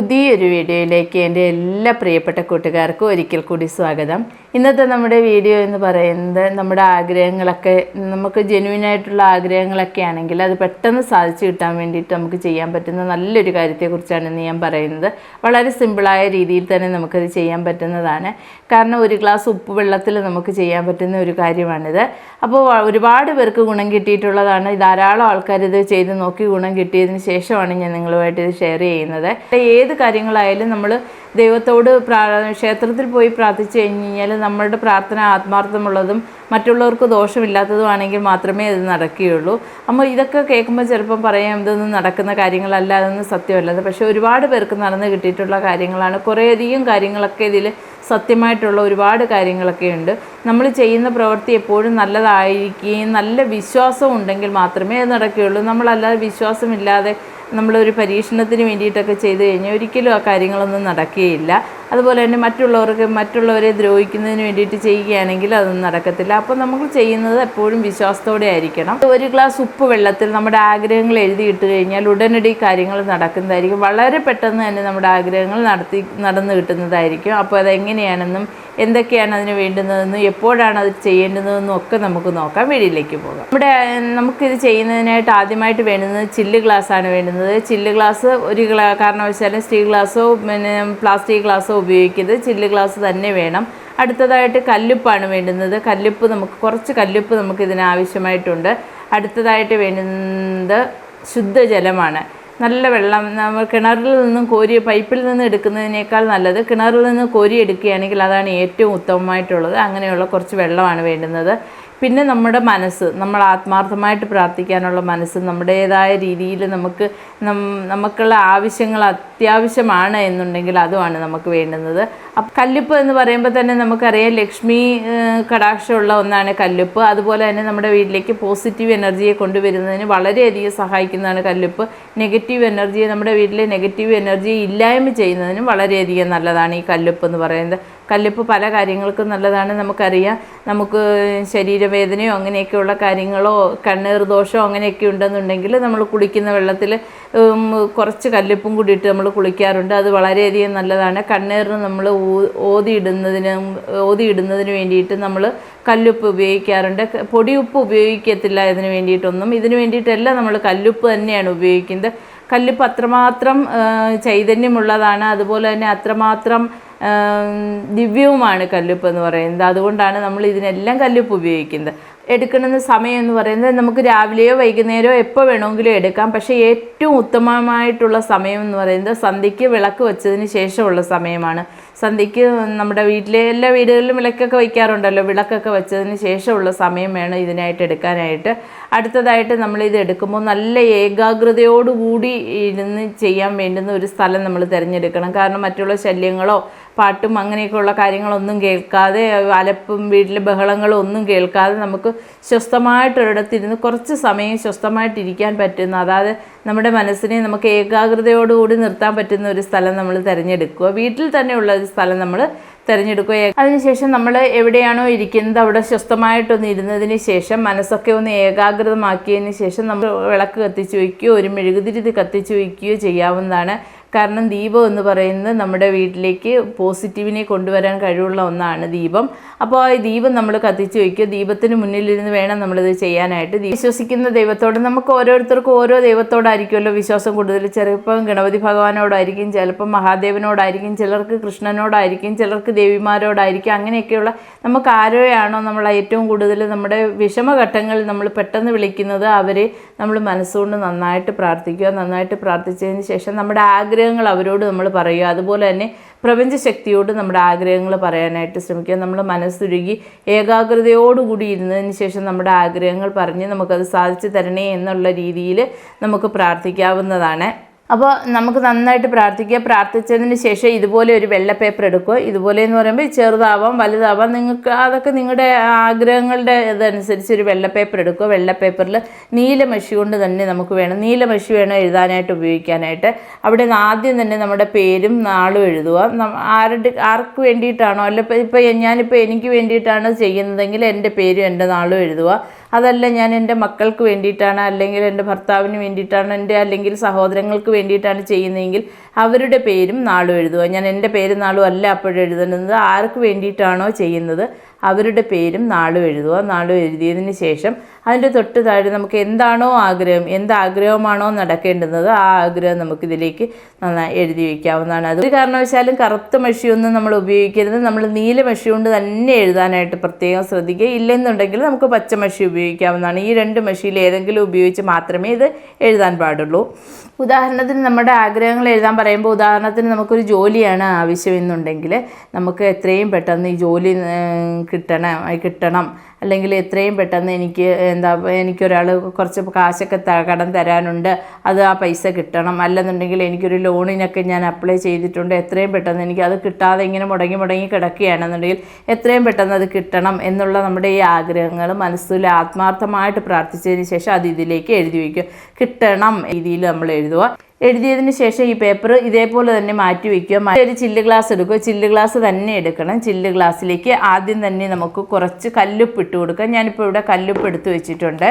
പുതിയൊരു വീഡിയോയിലേക്ക് എന്റെ എല്ലാ പ്രിയപ്പെട്ട കൂട്ടുകാർക്കും ഒരിക്കൽ കൂടി സ്വാഗതം. ഇന്നത്തെ നമ്മുടെ വീഡിയോ എന്ന് പറയുന്നത് നമ്മുടെ ആഗ്രഹങ്ങളൊക്കെ നമുക്ക് ജെന്യൂൻ ആയിട്ടുള്ള ആഗ്രഹങ്ങളൊക്കെ ആണെങ്കിൽ അത് പെട്ടെന്ന് സാധിച്ചു കിട്ടാൻ വേണ്ടിയിട്ട് നമുക്ക് ചെയ്യാൻ പറ്റുന്ന നല്ലൊരു കാര്യത്തെക്കുറിച്ചാണ് ഇന്ന് ഞാൻ പറയുന്നത്. വളരെ സിമ്പിളായ രീതിയിൽ തന്നെ നമുക്കത് ചെയ്യാൻ പറ്റുന്നതാണ്. കാരണം ഒരു ഗ്ലാസ് ഉപ്പ് വെള്ളത്തിൽ നമുക്ക് ചെയ്യാൻ പറ്റുന്ന ഒരു കാര്യമാണിത്. അപ്പോൾ ഒരുപാട് പേർക്ക് ഗുണം കിട്ടിയിട്ടുള്ളതാണ്. ധാരാളം ആൾക്കാർ ഇത് ചെയ്ത് നോക്കി ഗുണം കിട്ടിയതിന് ശേഷമാണ് ഞാൻ നിങ്ങളുമായിട്ട് ഇത് ഷെയർ ചെയ്യുന്നത്. ഏത് കാര്യങ്ങളായാലും നമ്മൾ ദൈവത്തോട് പ്രാ ക്ഷേത്രത്തിൽ പോയി പ്രാർത്ഥിച്ചു കഴിഞ്ഞ് കഴിഞ്ഞാൽ നമ്മളുടെ പ്രാർത്ഥന ആത്മാർത്ഥമുള്ളതും മറ്റുള്ളവർക്ക് ദോഷമില്ലാത്തതുമാണെങ്കിൽ മാത്രമേ അത് നടക്കുകയുള്ളൂ. അപ്പോൾ ഇതൊക്കെ കേൾക്കുമ്പോൾ ചിലപ്പം പറയാം ഇതൊന്നും നടക്കുന്ന കാര്യങ്ങളല്ല അതൊന്നും സത്യമല്ല. പക്ഷേ ഒരുപാട് പേർക്ക് നടന്ന് കിട്ടിയിട്ടുള്ള കാര്യങ്ങളാണ്. കുറേയധികം കാര്യങ്ങളൊക്കെ ഇതിൽ സത്യമായിട്ടുള്ള ഒരുപാട് കാര്യങ്ങളൊക്കെ ഉണ്ട്. നമ്മൾ ചെയ്യുന്ന പ്രവൃത്തി എപ്പോഴും നല്ലതായിരിക്കുകയും നല്ല വിശ്വാസം ഉണ്ടെങ്കിൽ മാത്രമേ അത് നടക്കുകയുള്ളൂ. നമ്മളല്ലാതെ വിശ്വാസമില്ലാതെ നമ്മളൊരു പരീക്ഷണത്തിന് വേണ്ടിയിട്ടൊക്കെ ചെയ്ത് കഴിഞ്ഞാൽ ഒരിക്കലും ആ കാര്യങ്ങളൊന്നും നടക്കുകയില്ല. അതുപോലെ തന്നെ മറ്റുള്ളവർക്ക് മറ്റുള്ളവരെ ദ്രോഹിക്കുന്നതിന് വേണ്ടിയിട്ട് ചെയ്യുകയാണെങ്കിൽ അതൊന്നും നടക്കത്തില്ല. അപ്പോൾ നമ്മൾ ചെയ്യുന്നത് എപ്പോഴും വിശ്വാസത്തോടെ ആയിരിക്കണം. ഒരു ഗ്ലാസ് ഉപ്പ് വെള്ളത്തിൽ നമ്മുടെ ആഗ്രഹങ്ങൾ എഴുതിയിട്ട് കഴിഞ്ഞാൽ ഉടനടി കാര്യങ്ങൾ നടക്കുന്നതായിരിക്കും. വളരെ പെട്ടെന്ന് തന്നെ നമ്മുടെ ആഗ്രഹങ്ങൾ നടത്തി നടന്നു കിട്ടുന്നതായിരിക്കും. അപ്പോൾ അതെങ്ങനെയാണെന്നും എന്തൊക്കെയാണ് അതിന് വേണ്ടുന്നതെന്നും എപ്പോഴാണ് അത് ചെയ്യേണ്ടതെന്നും ഒക്കെ നമുക്ക് നോക്കാം. വീഡിയോയിലേക്ക് പോകാം. നമ്മുടെ നമുക്കിത് ചെയ്യുന്നതിനായിട്ട് ആദ്യമായിട്ട് വേണ്ടുന്നത് ചില്ല് ഗ്ലാസ്സാണ് വേണ്ടുന്നത്. ചില്ല് ഗ്ലാസ് ഒരു കാരണവശാലും സ്റ്റീൽ ഗ്ലാസ്സോ പിന്നെ പ്ലാസ്റ്റിക് ഗ്ലാസ്സോ ഉപയോഗിക്കരുത് ചില്ല് ഗ്ലാസ് തന്നെ വേണം. അടുത്തതായിട്ട് കല്ലുപ്പാണ് വേണ്ടുന്നത്. കല്ലുപ്പ് നമുക്ക് കുറച്ച് കല്ലുപ്പ് നമുക്ക് ഇതിന് ആവശ്യമായിട്ടുണ്ട്. അടുത്തതായിട്ട് വേണ്ടുന്നത് ശുദ്ധജലമാണ്. നല്ല വെള്ളം നമ്മൾ കിണറിൽ നിന്നും കോരി പൈപ്പിൽ നിന്ന് എടുക്കുന്നതിനേക്കാൾ നല്ലത് കിണറിൽ നിന്ന് കോരി എടുക്കുകയാണെങ്കിൽ അതാണ് ഏറ്റവും ഉത്തമമായിട്ടുള്ളത്. അങ്ങനെയുള്ള കുറച്ച് വെള്ളമാണ് വേണ്ടുന്നത്. പിന്നെ നമ്മുടെ മനസ്സ് നമ്മൾ ആത്മാർത്ഥമായിട്ട് പ്രാർത്ഥിക്കാനുള്ള മനസ്സ് നമ്മുടേതായ രീതിയിൽ നമുക്ക് നമുക്കുള്ള ആവശ്യങ്ങൾ അത്യാവശ്യമാണ് എന്നുണ്ടെങ്കിൽ അതുമാണ് നമുക്ക് വേണ്ടുന്നത്. അപ്പം കല്ലുപ്പ് എന്ന് പറയുമ്പോൾ തന്നെ നമുക്കറിയാം ലക്ഷ്മി കടാക്ഷമുള്ള ഒന്നാണ് കല്ലുപ്പ്. അതുപോലെ തന്നെ നമ്മുടെ വീട്ടിലേക്ക് പോസിറ്റീവ് എനർജിയെ കൊണ്ടുവരുന്നതിന് വളരെയധികം സഹായിക്കുന്നതാണ് കല്ലുപ്പ്. നെഗറ്റീവ് എനർജിയെ നമ്മുടെ വീട്ടിലെ നെഗറ്റീവ് എനർജിയെ ഇല്ലായ്മ ചെയ്യുന്നതിനും വളരെയധികം നല്ലതാണ് ഈ കല്ലുപ്പ് എന്ന് പറയുന്നത്. കല്ലുപ്പ് പല കാര്യങ്ങൾക്കും നല്ലതാണ് നമുക്കറിയാം. നമുക്ക് ശരീരവേദനയോ അങ്ങനെയൊക്കെയുള്ള കാര്യങ്ങളോ കണ്ണീർ ദോഷമോ അങ്ങനെയൊക്കെ ഉണ്ടെന്നുണ്ടെങ്കിൽ നമ്മൾ കുളിക്കുന്ന വെള്ളത്തിൽ കുറച്ച് കല്ലുപ്പും കൂടിയിട്ട് നമ്മൾ കുളിക്കാറുണ്ട്. അത് വളരെയധികം നല്ലതാണ്. കണ്ണീറിന് നമ്മൾ ഓതിയിടുന്നതിന് ഓതിയിടുന്നതിന് വേണ്ടിയിട്ട് നമ്മൾ കല്ലുപ്പ് ഉപയോഗിക്കാറുണ്ട്. പൊടിയുപ്പ് ഉപയോഗിക്കത്തില്ല ഇതിന് വേണ്ടിയിട്ടൊന്നും. ഇതിന് വേണ്ടിയിട്ടല്ല നമ്മൾ കല്ലുപ്പ് തന്നെയാണ് ഉപയോഗിക്കുന്നത്. കല്ലുപ്പ് അത്രമാത്രം ചൈതന്യമുള്ളതാണ്. അതുപോലെ തന്നെ അത്രമാത്രം ദിവ്യവുമാണ് കല്ലുപ്പ് എന്ന് പറയുന്നത്. അതുകൊണ്ടാണ് നമ്മൾ ഇതിനെല്ലാം കല്ലുപ്പ് ഉപയോഗിക്കുന്നത്. എടുക്കുന്ന സമയം എന്ന് പറയുന്നത് നമുക്ക് രാവിലെയോ വൈകുന്നേരമോ എപ്പോൾ വേണമെങ്കിലും എടുക്കാം. പക്ഷേ ഏറ്റവും ഉത്തമമായിട്ടുള്ള സമയം എന്ന് പറയുന്നത് സന്ധ്യയ്ക്ക് വിളക്ക് വെച്ചതിന് ശേഷമുള്ള സമയമാണ്. സന്ധ്യയ്ക്ക് നമ്മുടെ വീട്ടിലെ എല്ലാ വീടുകളിലും വിളക്കൊക്കെ വയ്ക്കാറുണ്ടല്ലോ. വിളക്കൊക്കെ വെച്ചതിന് ശേഷമുള്ള സമയം വേണം ഇതിനായിട്ട് എടുക്കാനായിട്ട്. അടുത്തതായിട്ട് നമ്മൾ ഇത് എടുക്കുമ്പോൾ നല്ല ഏകാഗ്രതയോടുകൂടി ഇരുന്ന് ചെയ്യാൻ വേണ്ടുന്ന ഒരു സ്ഥലം നമ്മൾ തിരഞ്ഞെടുക്കണം. കാരണം മറ്റുള്ള ശല്യങ്ങളോ പാട്ടും അങ്ങനെയൊക്കെയുള്ള കാര്യങ്ങളൊന്നും കേൾക്കാതെ അലപ്പും വീട്ടിലെ ബഹളങ്ങളും ഒന്നും കേൾക്കാതെ നമുക്ക് സ്വസ്ഥമായിട്ടൊരിടത്തിരുന്ന് കുറച്ച് സമയം സ്വസ്ഥമായിട്ടിരിക്കാൻ പറ്റുന്ന അതായത് നമ്മുടെ മനസ്സിനെ നമുക്ക് ഏകാഗ്രതയോടുകൂടി നിർത്താൻ പറ്റുന്ന ഒരു സ്ഥലം നമ്മൾ തിരഞ്ഞെടുക്കുക. വീട്ടിൽ തന്നെയുള്ള ഒരു സ്ഥലം നമ്മൾ തിരഞ്ഞെടുക്കുക. അതിനുശേഷം നമ്മൾ എവിടെയാണോ ഇരിക്കുന്നത് അവിടെ സ്വസ്ഥമായിട്ടൊന്ന് ഇരുന്നതിന് ശേഷം മനസ്സൊക്കെ ഒന്ന് ഏകാഗ്രതമാക്കിയതിന് ശേഷം നമ്മൾ വിളക്ക് കത്തിച്ച് വയ്ക്കുകയോ ഒരു മെഴുകുതിരി കത്തിച്ച് വയ്ക്കുകയോ ചെയ്യാവുന്നതാണ്. കാരണം ദീപം എന്ന് പറയുന്നത് നമ്മുടെ വീട്ടിലേക്ക് പോസിറ്റീവിനെ കൊണ്ടുവരാൻ കഴിവുള്ള ഒന്നാണ് ദീപം. അപ്പോൾ ആ ദീപം നമ്മൾ കത്തിച്ച് വയ്ക്കുക ദീപത്തിന് മുന്നിലിരുന്ന് വേണം നമ്മളിത് ചെയ്യാനായിട്ട്. വിശ്വസിക്കുന്ന ദൈവത്തോട് നമുക്ക് ഓരോരുത്തർക്കും ഓരോ ദൈവത്തോടായിരിക്കുമല്ലോ വിശ്വാസം കൂടുതൽ. ചിലപ്പം ഗണപതി ഭഗവാനോടായിരിക്കും ചിലപ്പം മഹാദേവനോടായിരിക്കും ചിലർക്ക് കൃഷ്ണനോടായിരിക്കും ചിലർക്ക് ദേവിമാരോടായിരിക്കും. അങ്ങനെയൊക്കെയുള്ള നമുക്ക് ആരോയാണോ നമ്മൾ ഏറ്റവും കൂടുതൽ നമ്മുടെ വിഷമഘട്ടങ്ങളിൽ നമ്മൾ പെട്ടെന്ന് വിളിക്കുന്നത് അവരെ നമ്മൾ മനസ്സുകൊണ്ട് നന്നായിട്ട് പ്രാർത്ഥിക്കുക. നന്നായിട്ട് പ്രാർത്ഥിച്ചതിന് ശേഷം നമ്മുടെ ആഗ്രഹം ആഗ്രഹങ്ങൾ അവരോട് നമ്മൾ പറയുക. അതുപോലെ തന്നെ പ്രപഞ്ചശക്തിയോട് നമ്മുടെ ആഗ്രഹങ്ങൾ പറയാനായിട്ട് ശ്രമിക്കുക. നമ്മൾ മനസ്സുരുകി ഏകാഗ്രതയോടുകൂടി ഇരുന്നതിന് ശേഷം നമ്മുടെ ആഗ്രഹങ്ങൾ പറഞ്ഞ് നമുക്കത് സാധിച്ചു തരണേ എന്നുള്ള രീതിയിൽ നമുക്ക് പ്രാർത്ഥിക്കാവുന്നതാണ്. അപ്പോൾ നമുക്ക് നന്നായിട്ട് പ്രാർത്ഥിക്കുക. പ്രാർത്ഥിച്ചതിന് ശേഷം ഇതുപോലെ ഒരു വെള്ള പേപ്പർ എടുക്കുക. ഇതുപോലെ എന്ന് പറയുമ്പോൾ ചെറുതാവാം വലുതാവാം. നിങ്ങൾക്ക് അതൊക്കെ നിങ്ങളുടെ ആഗ്രഹങ്ങളുടെ ഇതനുസരിച്ച് ഒരു വെള്ള പേപ്പർ എടുക്കുക. വെള്ള പേപ്പറിൽ നീല മഷി കൊണ്ട് തന്നെ നമുക്ക് വേണം. നീല മഷി വേണം എഴുതാനായിട്ട് ഉപയോഗിക്കാനായിട്ട്. അവിടെ നിന്ന് ആദ്യം തന്നെ നമ്മുടെ പേരും നാളും എഴുതുക. ആരുടെ ആർക്ക് വേണ്ടിയിട്ടാണോ? അല്ല ഇപ്പോൾ ഞാനിപ്പോൾ എനിക്ക് വേണ്ടിയിട്ടാണ് ചെയ്യുന്നതെങ്കിൽ എന്റെ പേരും എന്റെ നാളും എഴുതുക. അതല്ല ഞാൻ എന്റെ മക്കൾക്ക് വേണ്ടിയിട്ടാണ് അല്ലെങ്കിൽ എന്റെ ഭർത്താവിന് വേണ്ടിയിട്ടാണ് എന്റെ അല്ലെങ്കിൽ സഹോദരങ്ങൾക്ക് വേണ്ടിയിട്ടാണ് ചെയ്യുന്നതെങ്കിൽ അവരുടെ പേരും നാളും എഴുതുക. ഞാൻ എന്റെ പേരും നാളും അല്ല അപ്പോഴും എഴുതുന്നത്. ആർക്ക് വേണ്ടിയിട്ടാണോ ചെയ്യുന്നത്? അവരുടെ പേരും നാളും എഴുതുക. നാളും എഴുതിയതിന് ശേഷം അതിന്റെ തൊട്ട് താഴെ നമുക്ക് എന്താണോ ആഗ്രഹം എന്ത് ആഗ്രഹമാണോ നടക്കേണ്ടുന്നത് ആ ആഗ്രഹം നമുക്കിതിലേക്ക് നന്നായി എഴുതി വയ്ക്കാവുന്നതാണ്. അത് കാരണവശാലും കറുത്ത മഷിയൊന്നും നമ്മൾ ഉപയോഗിക്കരുത്. നമ്മൾ നീല മഷി കൊണ്ട് തന്നെ എഴുതാനായിട്ട് പ്രത്യേകം ശ്രദ്ധിക്കുക. ഇല്ലെന്നുണ്ടെങ്കിൽ നമുക്ക് പച്ച മഷി ഉപയോഗിക്കാവുന്നതാണ്. ഈ രണ്ട് മഷിയിൽ ഏതെങ്കിലും ഉപയോഗിച്ച് മാത്രമേ ഇത് എഴുതാൻ പാടുള്ളൂ. ഉദാഹരണത്തിന് നമ്മുടെ ആഗ്രഹങ്ങൾ എഴുതാൻ പറയുമ്പോൾ ഉദാഹരണത്തിന് നമുക്കൊരു ജോലിയാണ് ആവശ്യമെന്നുണ്ടെങ്കിൽ നമുക്ക് എത്രയും പെട്ടെന്ന് ഈ ജോലി കിട്ടണം കിട്ടണം. അല്ലെങ്കിൽ എത്രയും പെട്ടെന്ന് എനിക്ക് എന്താ എനിക്കൊരാൾ കുറച്ച് കാശൊക്കെ കടം തരാനുണ്ട്. അത് ആ പൈസ കിട്ടണം. അല്ലെന്നുണ്ടെങ്കിൽ എനിക്കൊരു ലോണിനൊക്കെ ഞാൻ അപ്ലൈ ചെയ്തിട്ടുണ്ട്. എത്രയും പെട്ടെന്ന് എനിക്ക് അത് കിട്ടാതെ ഇങ്ങനെ മുടങ്ങി മുടങ്ങി കിടക്കുകയാണെന്നുണ്ടെങ്കിൽ എത്രയും പെട്ടെന്ന് അത് കിട്ടണം എന്നുള്ള നമ്മുടെ ഈ ആഗ്രഹങ്ങൾ മനസ്സിൽ ആത്മാർത്ഥമായിട്ട് പ്രാർത്ഥിച്ചതിന് ശേഷം അത് ഇതിലേക്ക് എഴുതി വയ്ക്കുക കിട്ടണം രീതിയിൽ നമ്മൾ എഴുതുക. എഴുതിയതിന് ശേഷം ഈ പേപ്പർ ഇതേപോലെ തന്നെ മാറ്റി വയ്ക്കുക മറ്റൊരു ചില്ല് ഗ്ലാസ് എടുക്കുക. ചില്ല് ഗ്ലാസ് തന്നെ എടുക്കണം. ചില്ല് ഗ്ലാസ്സിലേക്ക് ആദ്യം തന്നെ നമുക്ക് കുറച്ച് കല്ലുപ്പ് ഇട്ട് കൊടുക്കാം. ഞാനിപ്പോൾ ഇവിടെ കല്ലുപ്പ് എടുത്ത് വെച്ചിട്ടുണ്ട്.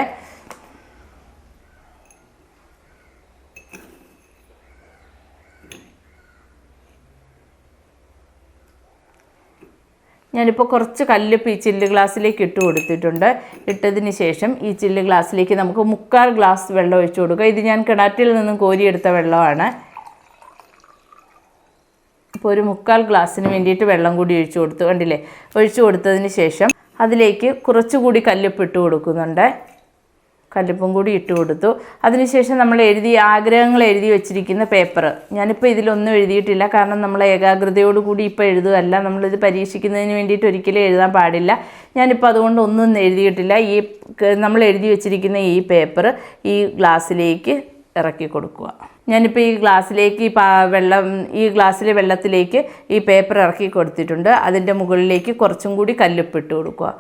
ഞാനിപ്പോൾ കുറച്ച് കല്ലുപ്പ് ഈ ചില്ല് ഗ്ലാസ്സിലേക്ക് ഇട്ട് കൊടുത്തിട്ടുണ്ട്. ഇട്ടതിന് ശേഷം ഈ ചില്ല് ഗ്ലാസ്സിലേക്ക് നമുക്ക് മുക്കാൽ ഗ്ലാസ് വെള്ളം ഒഴിച്ചു കൊടുക്കുക. ഇത് ഞാൻ കിണറ്റിൽ നിന്നും കോരിയെടുത്ത വെള്ളമാണ്. ഇപ്പോൾ ഒരു മുക്കാൽ ഗ്ലാസ്സിന് വേണ്ടിയിട്ട് വെള്ളം കൂടി ഒഴിച്ചു കൊടുത്തു. കണ്ടില്ലേ? ഒഴിച്ചു കൊടുത്തതിന് ശേഷം അതിലേക്ക് കുറച്ചുകൂടി കല്ലുപ്പ് ഇട്ട് കൊടുക്കുന്നുണ്ട്. കല്ലുപ്പും കൂടി ഇട്ട് കൊടുത്തു. അതിനുശേഷം നമ്മൾ എഴുതി ആഗ്രഹങ്ങൾ എഴുതി വെച്ചിരിക്കുന്ന പേപ്പർ ഞാനിപ്പോൾ ഇതിലൊന്നും എഴുതിയിട്ടില്ല. കാരണം നമ്മൾ ഏകാഗ്രതയോട് കൂടി ഇപ്പോൾ എഴുതുകയല്ല. നമ്മളിത് പരീക്ഷിക്കുന്നതിന് വേണ്ടിയിട്ട് ഒരിക്കലും എഴുതാൻ പാടില്ല. ഞാനിപ്പോൾ അതുകൊണ്ട് ഒന്നും എഴുതിയിട്ടില്ല. ഈ നമ്മൾ എഴുതി വെച്ചിരിക്കുന്ന ഈ പേപ്പർ ഈ ഗ്ലാസ്സിലേക്ക് ഇറക്കി കൊടുക്കുക. ഞാനിപ്പോൾ ഈ ഗ്ലാസ്സിലേക്ക് ഈ വെള്ളം ഈ ഗ്ലാസ്സിലെ വെള്ളത്തിലേക്ക് ഈ പേപ്പർ ഇറക്കി കൊടുത്തിട്ടുണ്ട്. അതിന്റെ മുകളിലേക്ക് കുറച്ചും കൂടി കല്ലുപ്പിട്ട് കൊടുക്കുക.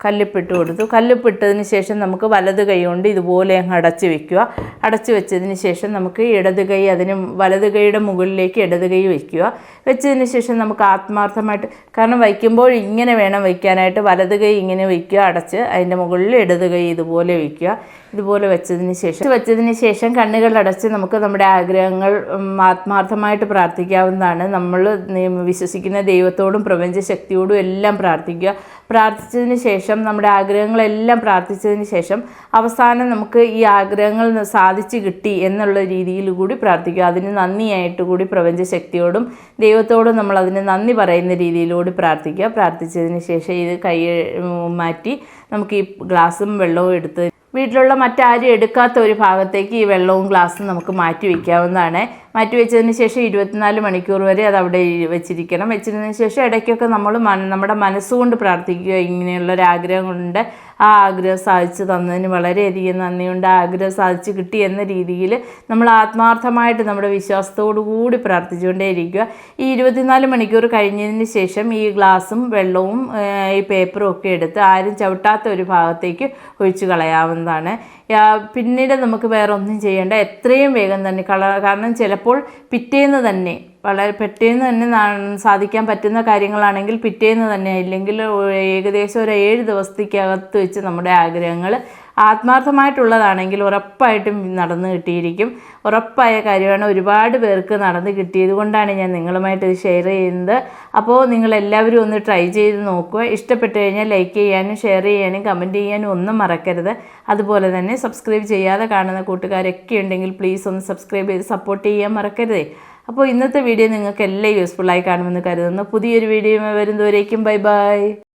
കല്ലുപ്പിട്ട് കൊടുത്തു. കല്ലിപ്പിട്ടതിന് ശേഷം നമുക്ക് വലത് കൈ കൊണ്ട് ഇതുപോലെ അങ്ങ് അടച്ച് വെക്കുക. അടച്ച് വെച്ചതിന് ശേഷം നമുക്ക് ഇടത് കൈ അതിന് വലത് കൈയുടെ മുകളിലേക്ക് ഇടത് കൈ വയ്ക്കുക വെച്ചതിന് ശേഷം നമുക്ക് ആത്മാർത്ഥമായിട്ട് കാരണം വയ്ക്കുമ്പോൾ ഇങ്ങനെ വേണം വയ്ക്കാനായിട്ട്. വലത് കൈ ഇങ്ങനെ വയ്ക്കുക അടച്ച് അതിന്റെ മുകളിൽ ഇടത് കൈ ഇതുപോലെ വയ്ക്കുക. ഇതുപോലെ വെച്ചതിന് ശേഷം വെച്ചതിന് ശേഷം കണ്ണുകൾ അടച്ച് നമുക്ക് നമ്മുടെ ആഗ്രഹങ്ങൾ ആത്മാർത്ഥമായിട്ട് പ്രാർത്ഥിക്കാവുന്നതാണ്. നമ്മൾ വിശ്വസിക്കുന്ന ദൈവത്തോടും പ്രപഞ്ച ശക്തിയോടും എല്ലാം പ്രാർത്ഥിക്കുക. പ്രാർത്ഥിച്ചതിന് ശേഷം നമ്മുടെ ആഗ്രഹങ്ങളെല്ലാം പ്രാർത്ഥിച്ചതിന് ശേഷം അവസാനം നമുക്ക് ഈ ആഗ്രഹങ്ങൾ സാധിച്ചു കിട്ടി എന്നുള്ള രീതിയിൽ കൂടി പ്രാർത്ഥിക്കുക. അതിന് നന്ദിയായിട്ട് കൂടി പ്രപഞ്ച ശക്തിയോടും ദൈവത്തോടും നമ്മൾ അതിന് നന്ദി പറയുന്ന രീതിയിലൂടെ പ്രാർത്ഥിക്കുക. പ്രാർത്ഥിച്ചതിന് ശേഷം ഇത് കൈ മാറ്റി നമുക്ക് ഈ ഗ്ലാസും വെള്ളവും എടുത്ത് വീട്ടിലുള്ള മറ്റാരും എടുക്കാത്ത ഒരു ഭാഗത്തേക്ക് ഈ വെള്ളവും ഗ്ലാസ്സും നമുക്ക് മാറ്റി വയ്ക്കാവുന്നതാണ് മാറ്റി വെച്ചതിന് ശേഷം ഇരുപത്തിനാല് മണിക്കൂർ വരെ അത് അവിടെ വെച്ചിരിക്കണം. വെച്ചിരുന്നതിന് ശേഷം ഇടയ്ക്കൊക്കെ നമ്മൾ നമ്മുടെ മനസ്സുകൊണ്ട് പ്രാർത്ഥിക്കുക ഇങ്ങനെയുള്ള കൊണ്ട് ആ ആഗ്രഹം സാധിച്ചു തന്നതിന് വളരെയധികം നന്ദിയുണ്ട്. ആ ആഗ്രഹം സാധിച്ചു കിട്ടി എന്ന രീതിയിൽ നമ്മൾ ആത്മാർത്ഥമായിട്ട് നമ്മുടെ വിശ്വാസത്തോടു കൂടി പ്രാർത്ഥിച്ചുകൊണ്ടേയിരിക്കുക. ഈ ഇരുപത്തിനാല് മണിക്കൂർ കഴിഞ്ഞതിന് ശേഷം ഈ ഗ്ലാസും വെള്ളവും ഈ പേപ്പറും ഒക്കെ എടുത്ത് ആരും ചവിട്ടാത്ത ഒരു ഭാഗത്തേക്ക് ഒഴിച്ചു കളയാവുന്നതാണ്. പിന്നീട് നമുക്ക് വേറെ ഒന്നും ചെയ്യേണ്ട. എത്രയും വേഗം തന്നെ കള കാരണം ചിലപ്പോൾ പിറ്റേന്ന് തന്നെ വളരെ പെട്ടെന്ന് തന്നെ സാധിക്കാൻ പറ്റുന്ന കാര്യങ്ങളാണെങ്കിൽ പിറ്റേന്ന് തന്നെ ഇല്ലെങ്കിൽ ഏകദേശം ഒരു ഏഴ് ദിവസത്തേക്കകത്ത് വെച്ച് നമ്മുടെ ആഗ്രഹങ്ങൾ ആത്മാർത്ഥമായിട്ടുള്ളതാണെങ്കിൽ ഉറപ്പായിട്ടും നടന്നു കിട്ടിയിരിക്കും. ഉറപ്പായ കാര്യമാണ് ഒരുപാട് പേർക്ക് നടന്നു കിട്ടിയത് കൊണ്ടാണ് ഞാൻ നിങ്ങളുമായിട്ട് ഇത് ഷെയർ ചെയ്യുന്നത്. അപ്പോൾ നിങ്ങളെല്ലാവരും ഒന്ന് ട്രൈ ചെയ്ത് നോക്കുക. ഇഷ്ടപ്പെട്ട് കഴിഞ്ഞാൽ ലൈക്ക് ചെയ്യാനും ഷെയർ ചെയ്യാനും കമന്റ് ചെയ്യാനും ഒന്നും മറക്കരുത്. അതുപോലെ തന്നെ സബ്സ്ക്രൈബ് ചെയ്യാതെ കാണുന്ന കൂട്ടുകാരൊക്കെ ഉണ്ടെങ്കിൽ പ്ലീസ് ഒന്ന് സബ്സ്ക്രൈബ് ചെയ്ത് സപ്പോർട്ട് ചെയ്യാൻ മറക്കരുതേ. അപ്പോൾ ഇന്നത്തെ വീഡിയോ നിങ്ങൾക്ക് എല്ലാം യൂസ്ഫുള്ളായി കാണുമെന്ന് കരുതുന്നു. പുതിയൊരു വീഡിയോ വരുന്നവരേക്കും ബൈ ബൈ